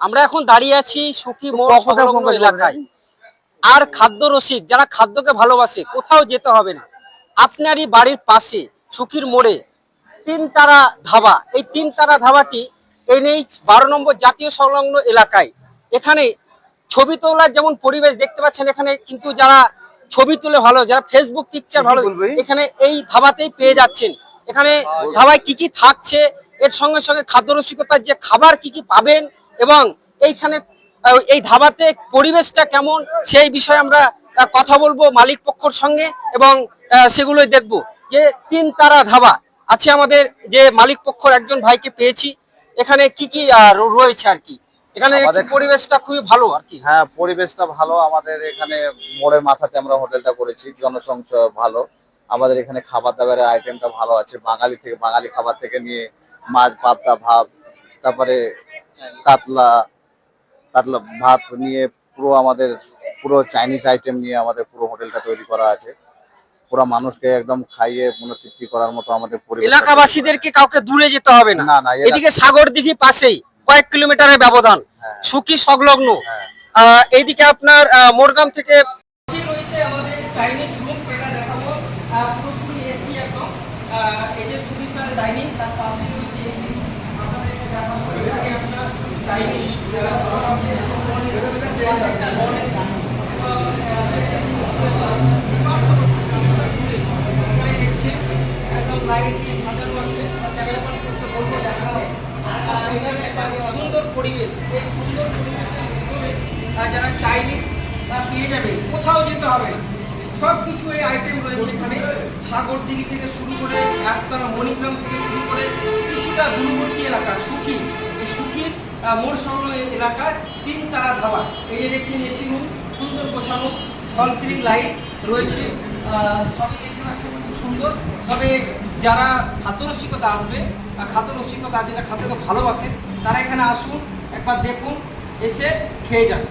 আমরা এখন দাঁড়িয়ে আছি সুখী মোড় সংলগ্ন এলাকায়। আর খাদ্য রসিক যারা খাদ্যকে ভালোবাসে কোথাও যেতে হবে না। আপনারই বাড়ির পাশে সুখীর মোড়ে তিন তারা ধাবা। এই তিন তারা ধাবাটি এনএইচ বারো নম্বর জাতীয় সংলগ্ন এলাকায়। এখানে ছবি তোলার যেমন পরিবেশ দেখতে পাচ্ছেন এখানে কিন্তু যারা ছবি তুলে ভালো যারা ফেসবুক পিকচার ভালো এখানে এই ধাবাতেই পেয়ে যাচ্ছেন। এখানে ধাবায় কি কি থাকছে এর সঙ্গে সঙ্গে খাদ্য রসিকতার যে খাবার কি কি পাবেন এবং এইখানে এই ধাবাতে পরিবেশটা কেমন সেই বিষয়ে আমরা কথা বলব মালিক পক্ষর সঙ্গে এবং সেগুলোই দেখব। যে তিন তারা ধাবা আছে আমাদের যে মালিক পক্ষর একজন ভাইকে পেয়েছি। এখানে কি কি রয়েছে আর কি? এখানে পরিবেশটা খুবই ভালো আর কি। হ্যাঁ পরিবেশটা ভালো। আমাদের এখানে মোড়ের মাথাতে আমরা হোটেলটা করেছি। জনসংখ্যা ভালো। আমাদের এখানে খাবার দাবারের আইটেমটা ভালো আছে। বাঙালি থেকে বাঙালি খাবার থেকে নিয়ে মাছ পাবদা ভাব তারপরে কাতলা কাতলা ভাত নিয়ে পুরো আমাদের পুরো চাইনিজ আইটেম নিয়ে আমাদের পুরো হোটেলটা তৈরি করা আছে। পুরো মানুষকে একদম খাইয়ে মনোতৃপ্তি করার মতো আমাদের এলাকাবাসীদেরকে কাউকে দূরে যেতে হবে না? না না এদিকে সাগর দিঘি পাশেই কয়েক কিলোমিটারের ব্যবধান। হ্যাঁ। সুখী সংলগ্ন। হ্যাঁ। এইদিকে আপনার আহ, মোরগ্রাম থেকে রয়েছে আমাদের চাইনিজ রুম সেটা দেখাবো। পুরোপুরি এসি একদম। এই যে ডাইনিং তার পাশে রয়েছে এসি আপনাদেরকে দেখাবো এখানে আপনার চাইনিজ একদম লাইট দিয়ে সাজানো আছে ক্যামেরা পার্সনকে বলব দেখাও আহ, এখানে একটা সুন্দর পরিবেশ, এই সুন্দর পরিবেশের ভিতরে যারা চাইনিজ পেয়ে যাবে, কোথাও যেতে হবে সব কিছু এই আইটেম রয়েছে এখানে। সাগর দিঘি থেকে শুরু করে একতারা মণিগ্রাম থেকে শুরু করে কিছুটা দূরবর্তী এলাকা সুখী এই আহ, মোড় সংলগ্ন এলাকা তিন তারা ধাবা। এই যে দেখছেন এসি রুম সুন্দর গোছানো ফল সিলিং লাইট রয়েছে। সবই দেখতে পাচ্ছেন খুব সুন্দর। তবে যারা খাদ্য রসিকতা আসবে বা খাদ্য রসিকতা যেটা খাদ্যকে ভালোবাসে তারা এখানে আসুন একবার দেখুন এসে খেয়ে যান।